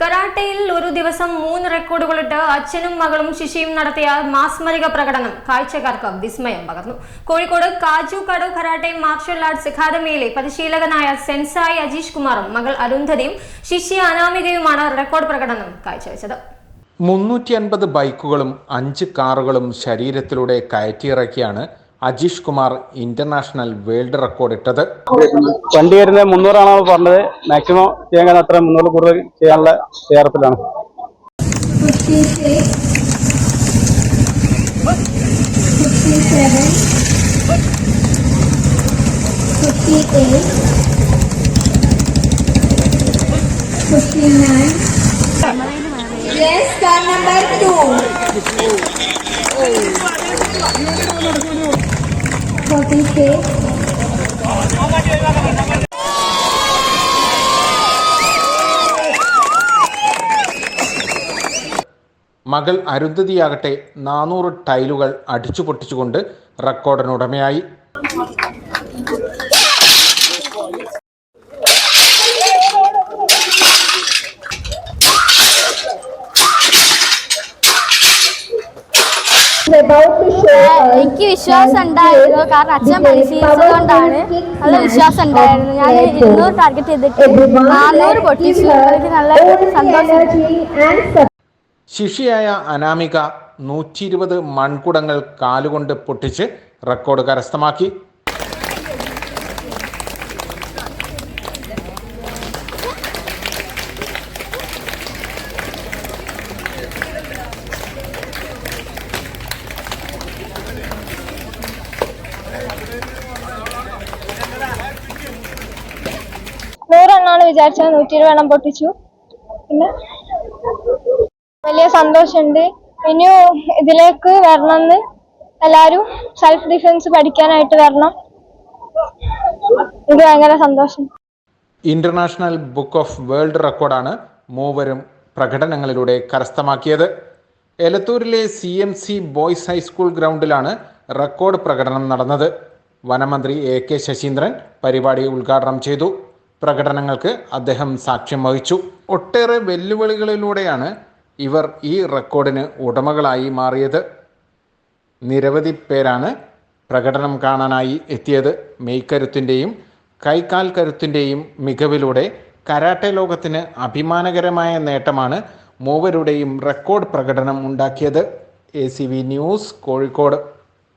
കരാട്ടയിൽ ഒരു ദിവസം മൂന്ന് റെക്കോർഡുകളിട്ട് അച്ഛനും മകളും ശിശിയും നടത്തിയ മാസ്മരിക പ്രകടനം കാഴ്ചക്കാർക്ക് വിസ്മയം പകർന്നു. Kozhikode Kajukad karate martial arts അക്കാദമിയിലെ പരിശീലകനായ സെൻസായി അജീഷ് കുമാറും മകൾ അരുന്ധതിയും ശിശി അനാമികയുമാണ് റെക്കോർഡ് പ്രകടനം കാഴ്ചവെച്ചത്. മുന്നൂറ്റി അൻപത് ബൈക്കുകളും അഞ്ച് കാറുകളും ശരീരത്തിലൂടെ കയറ്റിയിറക്കിയാണ് Ajeesh Kumar international world record ഇട്ടത് വണ്ടി വരുന്നത് മുന്നൂറാണോ പറഞ്ഞത് മാക്സിമം ചെയ്യാൻ അത്ര മുന്നൂറ് കൂടുതൽ ചെയ്യാനുള്ള തയ്യാറെടുപ്പിലാണ് 59. Yes, car number two. മകൾ അരുന്ധതിയാകട്ടെ നാനൂറ് ടൈലുകൾ അടിച്ചു പൊട്ടിച്ചുകൊണ്ട് റെക്കോർഡിനുടമയായി എനിക്ക് വിശ്വാസം ഉണ്ടായിരുന്നു കാരണം അച്ഛൻ പരിശീലിച്ചതുകൊണ്ടാണ് നല്ല വിശ്വാസം ഉണ്ടായിരുന്നു ഞാൻ ഇരുന്നൂറ് ടാർഗറ്റ് ചെയ്തിട്ട് നാനൂറ് പൊട്ടിച്ചു. എനിക്ക് നല്ല സന്തോഷം. ശിഷ്യയായ അനാമിക നൂറ്റി ഇരുപത് മൺകുടങ്ങൾ കാലുകൊണ്ട് പൊട്ടിച്ച് റെക്കോർഡ് കരസ്ഥമാക്കി. വിചാരിച്ചത് നൂറ്റി ഇരുപത് എണ്ണം പൊട്ടിച്ചു. പിന്നെ വലിയ സന്തോഷമുണ്ട്. ഇനിയും ഇതിലേക്ക് വരണമെന്ന് എല്ലാവരും സെൽഫ് ഡിഫൻസ് പഠിക്കാനായിട്ട് വരണം. ഇത് ഭയങ്കര സന്തോഷം. ഇന്റർനാഷണൽ ബുക്ക് ഓഫ് വേൾഡ് റെക്കോർഡാണ് മൂവരും പ്രകടനങ്ങളിലൂടെ കരസ്ഥമാക്കിയത്. എലത്തൂരിലെ C M C boys high school ഗ്രൗണ്ടിലാണ് record പ്രകടനം നടന്നത്. വനമന്ത്രി എ കെ ശശീന്ദ്രൻ പരിപാടി ഉദ്ഘാടനം ചെയ്തു. പ്രകടനങ്ങൾക്ക് അദ്ദേഹം സാക്ഷ്യം വഹിച്ചു. ഒട്ടേറെ വെല്ലുവിളികളിലൂടെയാണ് ഇവർ ഈ റെക്കോർഡിന് ഉടമകളായി മാറിയത്. നിരവധി പേരാണ് പ്രകടനം കാണാനായി എത്തിയത്. മെയ്ക്കരുത്തിന്റെയും കൈക്കാൽ കരുത്തിന്റെയും മികവിലൂടെ കരാട്ടെ ലോകത്തിന് അഭിമാനകരമായ നേട്ടമാണ് മൂവരുടെയും റെക്കോർഡ് പ്രകടനം ഉണ്ടാക്കിയത്. A news Kozhikode.